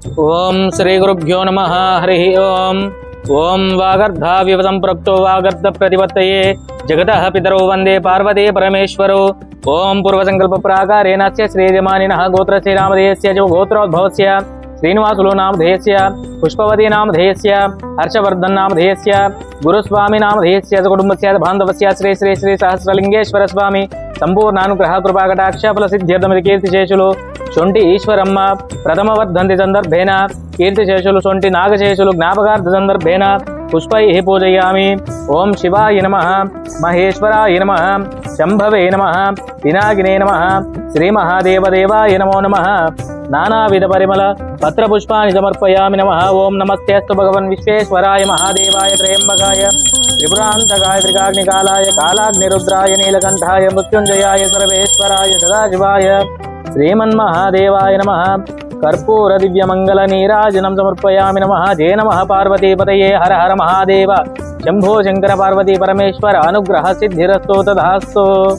ఓం శ్రీ గురుభ్యో నమ హరి ఓం ఓం వాగర్ధావివ సంప్రక్తో వాగర్ధ ప్రతిపత్తయే జగత పితరౌ వందే పార్వతీ పరమేశ్వరౌ ఓం పూర్వసంకల్ప ప్రాకారేణస్య శ్రీయజమానినః గోత్ర శ్రీరామధేయస్య చ గోత్రోద్భవస్య శ్రీనివాసులు నామధేయస్య పుష్పవతి నామధేయస్య హర్షవర్ధన్ నామధేయస్య గురుస్వామి నామధేయస్య చ కుటుంబస్య బాంధవస్య శ్రీ శ్రీ శ్రీ సహస్రలింగేశ్వర స్వామి సంపూర్ణానుగ్రహ కృపాకటాక్ష ఫల సిద్ధ్యర్థమిది కీర్తిశేషులు శొంటి ఈశ్వరమ్మ ప్రథమవర్ధంతి సందర్భేన కీర్తిశేషులు శొంటి నాగశేషులు జ్ఞాపకార్థ సందర్భేన పుష్పై పూజయామి. ఓం శివాయ నమ మహేశ్వరాయ నమ శంభవే నమ పినాగినే నమ శ్రీమహాదేవదేవాయ నమో నమ. నానావిధ పరిమళ పత్రపుష్పాన్ని సమర్పయామి నమ. ఓం నమస్తేస్తు భగవన్ విశ్వేశ్వరాయ మహాదేవాయ త్రయంబకాయ త్రిపురాంతకాయ త్రికాగ్నికాలాయ కాలాగ్నిరుద్రాయ నీలకంఠాయ మృత్యుంజయాయ సర్వేశ్వరాయ సదాశివాయ శ్రీమన్మహాదేవాయ నమ. కర్పూర దివ్యమంగళ నీరాజనం సమర్పయామి నమ. జయ నమ పార్వతీపతయే. హర హర మహాదేవ. శంభో శంకర పార్వతీ పరమేశ్వర. అనుగ్రహ సిద్ధిరస్తో తదాస్తు.